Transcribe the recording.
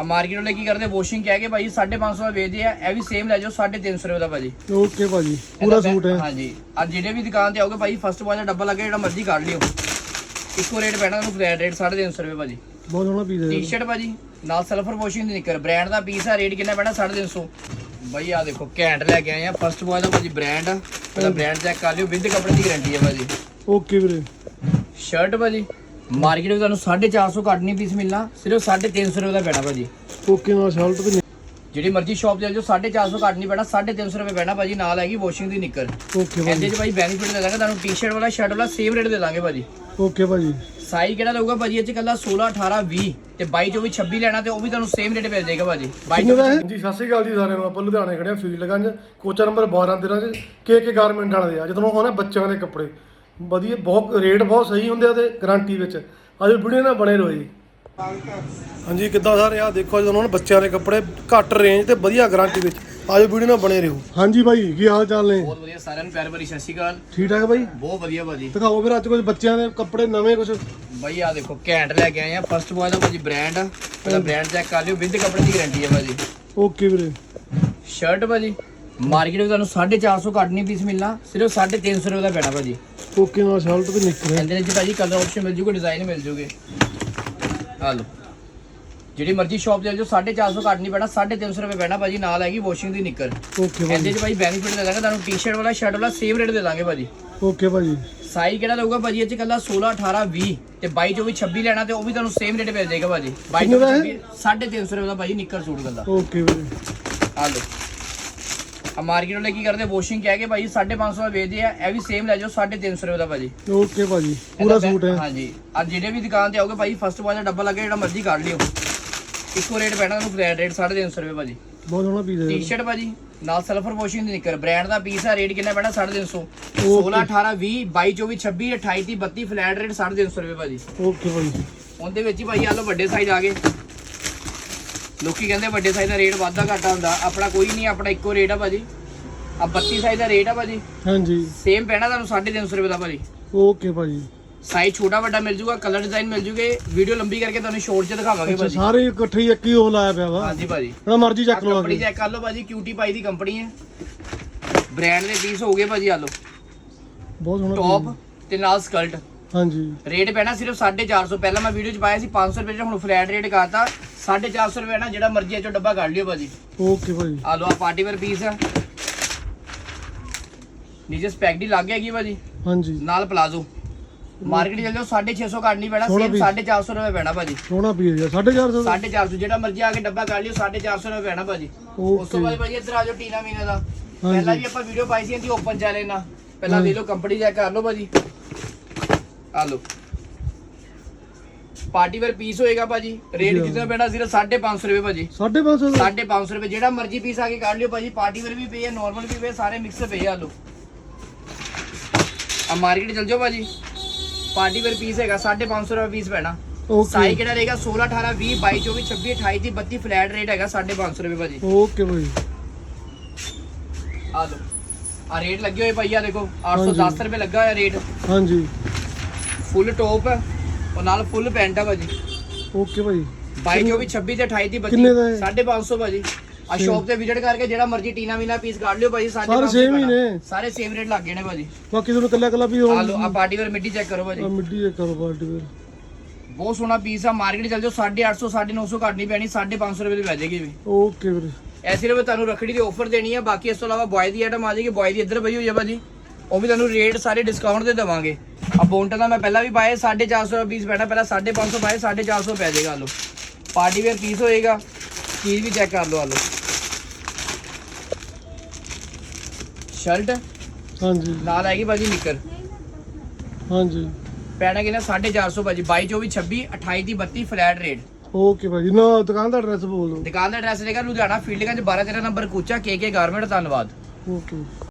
ਆ ਮਾਰਕੀਟ ਵਾਲੇ ਕੀ ਕਰਦੇ ਵਾਸ਼ਿੰਗ ਕਹਿ ਕੇ ਭਾਈ 550 ਦਾ ਵੇਚਦੇ ਆ ਇਹ ਵੀ ਸੇਮ ਲੈ ਜਾਓ 350 ਰੁਪਏ ਦਾ ਭਾਜੀ। ਓਕੇ ਭਾਜੀ ਪੂਰਾ ਸੂਟ ਹੈ। ਹਾਂਜੀ ਆ ਜਿਹੜੇ ਵੀ ਦੁਕਾਨ ਤੇ ਆਓਗੇ ਭਾਈ ਫਸਟ ਵਾਲਾ ਡੱਬਾ ਲੱਗੇ ਜਿਹੜਾ ਮਰਜ਼ੀ ਕੱਢ ਲਿਓ। ਇੱਕੋ ਰੇਟ ਪੈਣਾ ਤੁਹਾਨੂੰ ਫਲੈਟ ਰੇਟ 350 ਰੁਪਏ ਭਾਜੀ। ਬਹੁਤ ਸੋਹਣਾ ਪੀਸ ਹੈ ਟੀ-ਸ਼ਰਟ ਭਾਜੀ ਨਾਲ ਸਲਫਰ ਵਾਸ਼ਿੰਗ ਦੀ ਨਿੱਕਰ। ਬ੍ਰਾਂਡ ਦਾ ਪੀਸ ਆ ਰੇਟ ਕਿੰਨਾ ਪੈਣਾ? 350 ਭਾਈ ਆ ਦੇਖੋ ਘੈਂਟ ਲੈ ਕੇ ਆਏ ਆ। ਫਸਟ ਬॉय ਦਾ ਭਾਜੀ ਬ੍ਰਾਂਡ ਆ। ਪਹਿਲਾਂ ਬ੍ਰਾਂਡ ਚੈੱਕ ਕਰ ਲਿਓ ਵਿਦ ਕੱਪੜੇ ਦੀ ਗਾਰੰਟੀ ਹੈ ਭਾਜੀ। ਓਕੇ ਵੀਰੇ। ਸ਼ਰਟ ਭਾਜੀ। ਮਾਰਕੀਟ ਵਿੱਚ ਤੁਹਾਨੂੰ 450 ਘੱਟ ਨਹੀਂ ਪੀਸ ਮਿਲਣਾ ਸਿਰਫ 350 ਰੁਪਏ ਦਾ ਪੈਣਾ ਭਾਜੀ। ਓਕੇ ਨਾਲ ਸ਼ਰਟ ਤੇ ਜਿਹੜੀ ਮਰਜ਼ੀ ਸ਼ਾਪ ਤੇ ਜਾਓ 450 ਘੱਟ ਨਹੀਂ ਪੈਣਾ 350 ਰੁਪਏ ਪੈਣਾ ਭਾਜੀ ਨਾਲ ਹੈਗੀ ਵਾਸ਼ਿੰਗ ਦੀ ਨਿੱਕਰ। ਓਕੇ ਭਾਜੀ। ਇਹਦੇ ਚ ਭਾਈ ਬੈਨੀਫਿਟ ਦੇ ਦਾਂਗੇ ਤੁਹਾਨੂੰ ਟੀ-ਸ਼ਰਟ ਵਾਲਾ ਸ਼ਰਟ ਵਾਲਾ ਸੇਮ ਰੇਟ ਦੇ ਦਾਂਗੇ ਭਾਜੀ। ਓਕੇ ਭਾਜੀ। ਸਾਈਜ਼ ਕਿਹੜਾ ਲਊਗਾ ਭਾਜੀ ਇਹ ਚ ਕੱਲਾ 16 18 20 ਤੇ 22 ਚੋਂ ਵੀ 26 ਲੈਣਾ ਤੇ ਉਹ ਵੀ ਤੁਹਾਨੂੰ ਸੇਮ ਰੇਟ ਮਿਲ ਜਾਏਗਾ ਭਾਜੀ। 22 ਕਿੰਨੇ ਦਾ ਹੈ ਜੀ ਸਤਿ ਸ਼੍ਰੀ ਅਕਾਲ ਜੀ ਸਾਰਿਆਂ ਨੂੰ। ਆਪਾਂ ਲੁਧਿਆਣੇ ਖੜੇ ਆ ਫੀਲਡਗੰਜ ਕੋਚਾ ਨੰਬਰ 12 13 ਚ ਕੇ ਕੇ ਗਾਰਮੈਂਟ ਵਾਲੇ ਆ। ਜਦੋਂ ਹੋਣਾ ਬੱਚਿਆਂ ਦੇ ਕੱਪੜੇ। ਵਧੀਆ ਬਹੁਤ ਰੇਟ ਬਹੁਤ ਸਹੀ ਹੁੰਦੇ ਆ ਤੇ ਗਾਰੰਟੀ ਵਿੱਚ। ਅੱਜ ਵੀਡੀਓ ਨਾਲ ਬਣੇ ਰਹੋ ਜੀ। ਹਾਂਜੀ ਕਿੱਦਾਂ ਸਾਰੇ ਆ ਦੇਖੋ ਜਦੋਂ ਹੁਣ ਬੱਚਿਆਂ ਦੇ ਕੱਪੜੇ ਘੱਟ ਰੇਂਜ ਤੇ ਵਧੀਆ ਗਾਰੰਟੀ ਵਿੱਚ। ਅੱਜ ਵੀਡੀਓ ਨਾਲ ਬਣੇ ਰਹੋ। ਹਾਂਜੀ ਭਾਈ ਕੀ ਹਾਲ ਚਾਲ ਨੇ? ਬਹੁਤ ਵਧੀਆ ਸਾਰਿਆਂ ਨੂੰ ਪਿਆਰ ਭਰੀ ਸਤਿ ਸ਼੍ਰੀ ਅਕਾਲ। ਠੀਕ ਠਾਕ ਭਾਈ? ਬਹੁਤ ਵਧੀਆ ਭਾਜੀ। ਦਿਖਾਓ ਫਿਰ ਅੱਜ ਕੁਝ ਬੱਚਿਆਂ ਦੇ ਕੱਪੜੇ ਨਵੇਂ ਕੁਝ ਭਾਈ ਆ ਦੇਖੋ ਘੈਂਟ ਲੈ ਕੇ ਆਏ ਆ। ਫਸਟ ਬॉय ਦਾ ਭਾਜੀ ਬ੍ਰਾਂਡ ਆ। ਪਹਿਲਾਂ ਬ੍ਰਾਂਡ ਚੈੱਕ ਕਰ ਲਿਓ। ਵਿਦ ਕੱਪੜੇ ਦੀ ਗਾਰੰਟੀ ਹੈ ਭਾਜੀ। ਓਕੇ ਵੀਰੇ। ਸ਼ਰਟ ਭਾਜੀ ਮਾਰਕੀਟ ਵਿੱਚ ਤੁਹਾਨੂੰ 450 ਘੱਟ ਨਹੀਂ ਪੀਸ ਮਿਲਣਾ। ਸਿਰਫ 350 ਰੁਪਏ ਦਾ ਪੈਣਾ ਭਾਜੀ। ਓਕੇ ਨਾਲ ਸ਼ਰਟ ਤੇ ਨਿਕਲ। ਇਹਦੇ ਵਿੱਚ ਭਾਜੀ ਕਲਰ ਆਪਸ਼ਨ ਮਿਲ ਜੂਗਾ ਡਿਜ਼ਾਈਨ ਮਿਲ ਜੂਗੇ। ਆ ਲਓ। ਜਿਹੜੀ ਮਰਜ਼ੀ ਸ਼ਾਪ ਤੇ ਜਾਓ 450 ਘੱਟ ਨਹੀਂ ਪੈਣਾ 350 ਰੁਪਏ ਪੈਣਾ ਭਾਜੀ ਨਾਲ ਹੈਗੀ ਵਾਸ਼ਿੰਗ ਦੀ ਨਿੱਕਰ। ਓਕੇ ਭਾਜੀ। ਇਹਦੇ ਚ ਭਾਈ ਬੈਨੀਫਿਟ ਦੇ ਦਾਂਗੇ ਤੁਹਾਨੂੰ ਟੀ-ਸ਼ਰਟ ਵਾਲਾ ਸ਼ਰਟ ਵਾਲਾ ਸੇਮ ਰੇਟ ਦੇ ਦਾਂਗੇ ਭਾਜੀ। ਓਕੇ ਭਾਜੀ। ਸਾਈਜ਼ ਕਿਹੜਾ ਲਊਗਾ ਭਾਜੀ ਇਹ ਚ ਕੱਲਾ 16 18 20 ਤੇ 22 ਚੋਂ ਵੀ 26 ਲੈਣਾ ਤੇ ਉਹ ਵੀ ਤੁਹਾਨੂੰ ਸੇਮ ਰੇਟ ਮਿਲ ਜਾਏਗਾ ਭਾਜੀ। 22 ਕਿੰਨੇ ਦਾ ਹੈ? 350 ਰੁਪਏ ਦਾ ਭਾਜੀ ਨਿੱਕਰ ਸੂਟ ਗੱਲਾ ਓਕੇ ਵੀਰੇ ਆ ਲਓ। ਮਾਰਕੀਟ ਵਾਲੇ ਕੀ ਕਰਦੇ? ਵਾਸ਼ਿੰਗ ਕਹਿ ਕੇ ਭਾਈ 550 ਦਾ ਵੇਚਦੇ ਆ ਇਹ ਵੀ ਸੇਮ ਲੈ ਜਾਓ 350 ਰੁਪਏ ਦਾ ਭਾਜੀ। ਓਕੇ ਭਾਜੀ ਪੂਰਾ ਸੂਟ ਹੈ। ਹਾਂਜੀ। ਆ ਜਿਹੜੇ ਵੀ ਦੁਕਾਨ ਤੇ ਆਓਗੇ ਭਾਈ ਫਸਟ ਵਾਲਾ ਡੱਬਾ ਲੱਗੇ ਜਿਹੜਾ ਮਰਜ਼ੀ ਕੱਢ ਲਿਓ। ਇੱਕੋ ਰੇਟ ਪੈਣਾ ਤੁਹਾਨੂੰ ਫਲੈਟ ਰੇਟ 350 ਰੁਪਏ ਭਾਜੀ। ਬਹੁਤ ਸੋਹਣਾ ਪੀਸ ਹੈ। ਟੀ-ਸ਼ਰਟ ਭਾਜੀ ਨਾਲ ਸਲਫਰ ਵਾਸ਼ਿੰਗ ਦੀ ਨਿੱਕਰ। ਬ੍ਰਾਂਡ ਦਾ ਪੀਸ ਆ ਰੇਟ ਕਿੰਨਾ ਪੈਣਾ 350 16 18 20 22 24 26 28 30 32 ਫਲੈਟ ਰੇਟ 350 ਰੁਪਏ ਭਾਜੀ। ਓਕੇ ਭਾਜੀ। ਉਹਦੇ ਵਿੱਚ ਹੀ ਭਾਈ ਆ ਲੋ ਵੱਡੇ ਸਾਈਜ਼ ਆ ਗਏ। ਲੋਕੀ ਕਹਿੰਦੇ ਵੱਡੇ ਸਾਈਜ਼ ਦਾ ਰੇਟ ਵਾਧਾ ਘਾਟਾ ਹੁੰਦਾ। ਆਪਣਾ ਕੋਈ ਨਹੀਂ ਆਪਣਾ ਇੱਕੋ ਰੇਟ ਆ ਭਾਜੀ। ਆ 32 ਸਾਈਜ਼ ਦਾ ਰੇਟ ਆ ਭਾਜੀ। ਹਾਂਜੀ। ਸੇਮ ਪੈਣਾ ਤੁਹਾਨੂੰ 350 ਰੁਪਏ ਦਾ ਭਾਜੀ। ਓਕੇ ਭਾਜੀ। ਸਾਈਜ਼ ਛੋਟਾ ਵੱਡਾ ਮਿਲ ਜੂਗਾ ਕਲਰ ਡਿਜ਼ਾਈਨ ਮਿਲ ਜੂਗੇ। ਵੀਡੀਓ ਲੰਬੀ ਕਰਕੇ ਤੁਹਾਨੂੰ ਸ਼ੋਰਟ 'ਚ ਦਿਖਾਵਾਂਗੇ ਅੱਛਾ ਭਾਜੀ। ਸਾਰੇ ਇਕੱਠੇ ਹੀ ਇੱਕ ਹੀ ਉਹ ਲਾਇਆ ਪਿਆ ਵਾ? ਹਾਂਜੀ ਭਾਜੀ। ਜਿਹੜਾ ਮਰਜ਼ੀ ਚੱਕ ਲਓ ਕੰਪਨੀ ਚੈੱਕ ਕਰ ਲਓ ਭਾਜੀ ਕਿਊਟੀ ਪਾਈ ਦੀ ਕੰਪਨੀ ਹੈ। ਬ੍ਰਾਂਡ ਦੇ ਪੀਸ ਹੋ ਗਏ ਭਾਜੀ ਆ ਲਓ। ਬਹੁਤ ਸੋਹਣਾ ਟੌਪ ਤੇ ਨਾਲ ਸਕਲਟ ਹੈ। ਹਾਂਜੀ। ਰੇਟ ਪੈਣਾ ਸਿਰਫ 450 ਪਹਿਲਾਂ ਮੈਂ ਵੀਡੀਓ 'ਚ ਪਾਇਆ ਸੀ 500 ਰੁਪਏ 'ਚ ਹੁਣ ਫਲੈਟ ਰੇਟ ਕਰਤਾ। 450 ਰੁਪਏ ਨਾਲ ਜਿਹੜਾ ਮਰਜ਼ੀ ਇਹ ਚੋਂ ਡੱਬਾ ਕੱਢ ਲਿਓ ਭਾਜੀ। ਓਕੇ ਭਾਜੀ। ਆ ਲੋ ਆ ਪਾਰਟੀ ਵੇਅਰ ਪੀਸ। ਆ ਨੀਚੇ ਸਪੈਕਡੀ ਲੱਗ ਕੀ ਭਾਜੀ। ਹਾਂਜੀ। ਨਾਲ ਪਲਾਜ਼ੋ। ਮਾਰਕੀਟ ਚੱਲ ਜਾਓ 650 ਕੱਢ ਨਹੀਂ ਪੈਣਾ ਸੇਮ piece। 450 ਰੁਪਏ ਪੈਣਾ ਭਾਜੀ। ਸੋਹਣਾ ਪੀਸ ਹੈ 450 ਦਾ 450 ਜਿਹੜਾ ਮਰਜ਼ੀ ਆ ਕੇ ਡੱਬਾ ਕੱਢ ਲਿਓ 450 ਰੁਪਏ ਪੈਣਾ ਭਾਜੀ। ਉਸ ਤੋਂ ਬਾਅਦ ਭਾਜੀ ਇੱਧਰ ਆ ਜਾਓ ਟੀਨਾ ਮੀਨਾ ਦਾ। ਪਹਿਲਾਂ ਵੀ ਆਪਾਂ ਵੀਡੀਓ ਪਾਈ ਸੀ ਇਹਦੀ ਓਪਨ ਚੈਨਲ ਨਾਲ। ਪਹਿਲਾਂ ਦੇ ਲਓ ਕੰਪਨੀ ਚੈੱਕ ਕਰ ਲਓ ਭਾਜੀ। ਆ ਲਓ। ਪਾਰਟੀ ਵੇਅਰ ਪੀਸ ਹੋਏਗਾ ਭਾਜੀ। ਰੇਟ ਕਿੰਨਾ ਪੈਣਾ? ਸਿਰਫ 550 ਰੁਪਏ ਭਾਜੀ। 550 ਦਾ 550 ਰੁਪਏ। ਜਿਹੜਾ ਮਰਜ਼ੀ ਪੀਸ ਆ ਕੇ ਕੱਢ ਲਿਓ ਭਾਜੀ। ਪਾਰਟੀ ਵੇਅਰ ਵੀ ਪਏ ਆ ਨਾਰਮਲ ਵੀ ਪਏ ਆ, ਸਾਰੇ ਮਿਕਸ ਪਏ ਆ ਲੋ ਆ ਮਾਰਕੀਟ ਚਲ ਜਾਓ ਭਾਜੀ। ਪਾਰਟੀ ਵੇਅਰ ਪੀਸ ਹੈਗਾ 550 ਰੁਪਏ ਪੀਸ ਪੈਣਾ। ਓਕੇ ਸਾਈ ਕਿਹੜਾ ਰਹੇਗਾ? 16 18 20 22 24 26 28 30 32 ਫਲੈਟ ਰੇਟ ਹੈਗਾ 550 ਰੁਪਏ ਭਾਜੀ। ਓਕੇ ਭਾਜੀ ਆ ਲੋ ਆ ਰੇਟ ਲੱਗੇ ਹੋਏ ਭਾਈ ਆ ਦੇਖੋ। 810 ਰੁਪਏ ਲੱਗਾ ਹੋਇਆ ਰੇਟ ਹਾਂਜੀ। ਫੁੱਲ ਟੌਪ ਹੈ। ਉਹ ਨਾਲ ਫੁੱਲ ਪੈਂਟ ਆ ਭਾਜੀ। ਓਕੇ ਭਾਜੀ। 22 24 26 ਤੇ 28 ਦੀ ਕਿੰਨੇ ਦਾ 32 ਹੈ? 550 ਭਾਜੀ। ਆ ਸ਼ਾਪ ਤੇ ਵਿਜ਼ਿਟ ਕਰਕੇ ਜਿਹੜਾ ਮਰਜ਼ੀ ਟੀਨਾ ਮੀਨਾ ਪੀਸ ਕੱਢ ਲਿਓ ਭਾਜੀ ਸਾਰੇ 550 same ਹੀ ਨੇ। ਸਾਰੇ ਸੇਮ ਰੇਟ ਲੱਗ ਗਏ ਨੇ ਭਾਜੀ। ਬਾਕੀ ਤੁਹਾਨੂੰ ਕੱਲਾ ਕੱਲਾ ਵੀ ਆ ਹੁਣ ਲੋ ਆ ਪਾਰਟੀ ਵੇਅਰ ਮਿੱਡੀ ਚੈੱਕ ਕਰੋ ਭਾਜੀ। ਮਿੱਡੀ ਦੇ ਕਰੋ ਪਾਰਟੀ ਵੇਅਰ ਬਹੁਤ ਸੋਹਣਾ ਪੀਸ ਆ ਮਾਰਕੀਟ ਚੱਲ ਜਾਓ 850 950 ਘੱਟ ਨਹੀਂ ਪੈਣੀ 550 ਰੁਪਏ ਦੀ ਪੈ ਜਾਏਗੀ ਵੀ ਓਕੇ ਵੀਰੇ। ਐ ਸਿਰਫ ਤੁਹਾਨੂੰ ਰੱਖੜੀ ਦੀ ਆਫਰ ਦੇਣੀ ਹੈ ਬਾਕੀ ਇਸ ਤੋਂ ਇਲਾਵਾ ਬॉय ਦੀ ਆਈਟਮ ਆ ਜਾਏਗੀ ਬॉय ਦੀ ਇੱਧਰ ਪਈ ਹੋਈ ਹੈ ਭਾਜੀ। ਉਹ ਵੀ ਤੁਹਾਨੂੰ ਰੇਟ ਸਾਰੇ ਡਿਸਕਾਊਂਟ ਤੇ ਦੇਵਾਂਗੇ। ਆ ਬੋਂਟਾ ਦਾ ਮੈਂ ਪਹਿਲਾਂ ਵੀ ਪਾਏ 450 ਰੁਪਏ ਪੀਸ ਪੈਣਾ ਪਹਿਲਾਂ 550 ਪਾਏ 450 ਪੈ ਜਾਏਗਾ ਲੋ ਪਾਰਟੀ ਵੇਅਰ ਪੀਸ ਹੋਏਗਾ ਚੀਜ਼ ਵੀ ਚੈੱਕ ਕਰ ਲਓ ਆ ਲੋ ਸ਼ਰਟ ਹਾਂਜੀ। ਨਾਲ ਆਏਗੀ ਭਾਜੀ ਨਿੱਕਰ। ਹਾਂਜੀ। ਪੈਣਾ ਕਿੰਨਾ? 450 ਭਾਜੀ। 22 24 26 28 ਦੀ 32 ਫਲੈਟ ਰੇਟ ਓਕੇ ਭਾਜੀ। ਨਾ ਦੁਕਾਨ ਦਾ ਐਡਰੈਸ ਬੋਲ ਦਿਓ। ਦੁਕਾਨ ਦਾ ਐਡਰੈਸ ਹੈਗਾ ਲੁਧਿਆਣਾ ਫੀਲਡਗੰਜ 12 13 ਨੰਬਰ ਕੂਚਾ ਕੇ ਕੇ ਗਾਰਮੈਂਟ ਧੰਨਵਾਦ। ਓਕੇ